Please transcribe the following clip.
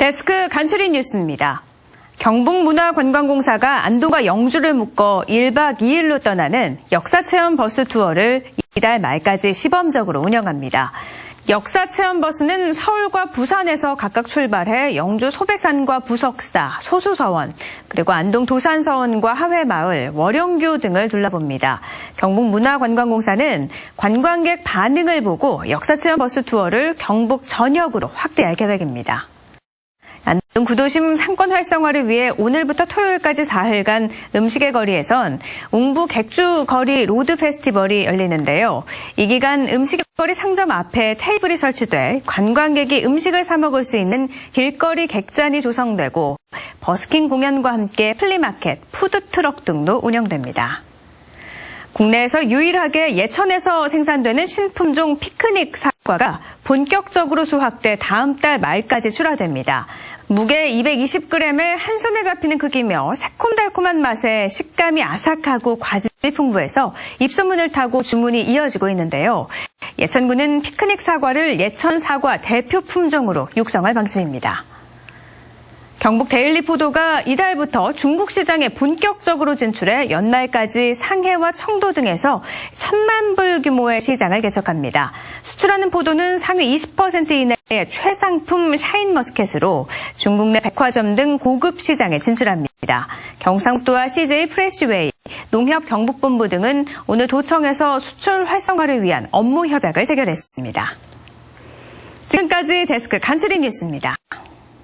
데스크 간추린 뉴스입니다. 경북문화관광공사가 안동과 영주를 묶어 1박 2일로 떠나는 역사체험 버스 투어를 이달 말까지 시범적으로 운영합니다. 역사 체험 버스는 서울과 부산에서 각각 출발해 영주 소백산과 부석사, 소수서원, 그리고 안동 도산서원과 하회마을, 월영교 등을 둘러봅니다. 경북문화관광공사는 관광객 반응을 보고 역사 체험 버스 투어를 경북 전역으로 확대할 계획입니다. 안동 구도심 상권 활성화를 위해 오늘부터 토요일까지 4일간 음식의 거리에선 웅부 객주 거리 로드 페스티벌이 열리는데요. 이 기간 음식의 거리 상점 앞에 테이블이 설치돼 관광객이 음식을 사 먹을 수 있는 길거리 객잔이 조성되고 버스킹 공연과 함께 플리마켓, 푸드트럭 등도 운영됩니다. 국내에서 유일하게 예천에서 생산되는 신품종 피크닉 사과가 본격적으로 수확돼 다음 달 말까지 출하됩니다. 무게 220g에 한 손에 잡히는 크기며 새콤달콤한 맛에 식감이 아삭하고 과즙이 풍부해서 입소문을 타고 주문이 이어지고 있는데요. 예천군은 피크닉 사과를 예천 사과 대표 품종으로 육성할 방침입니다. 경북 데일리 포도가 이달부터 중국 시장에 본격적으로 진출해 연말까지 상해와 청도 등에서 천만 불 규모의 시장을 개척합니다. 수출하는 포도는 상위 20% 이내의 최상품 샤인머스켓으로 중국 내 백화점 등 고급 시장에 진출합니다. 경상도와 CJ 프레시웨이, 농협 경북본부 등은 오늘 도청에서 수출 활성화를 위한 업무 협약을 체결했습니다. 지금까지 데스크 간추린 뉴스입니다.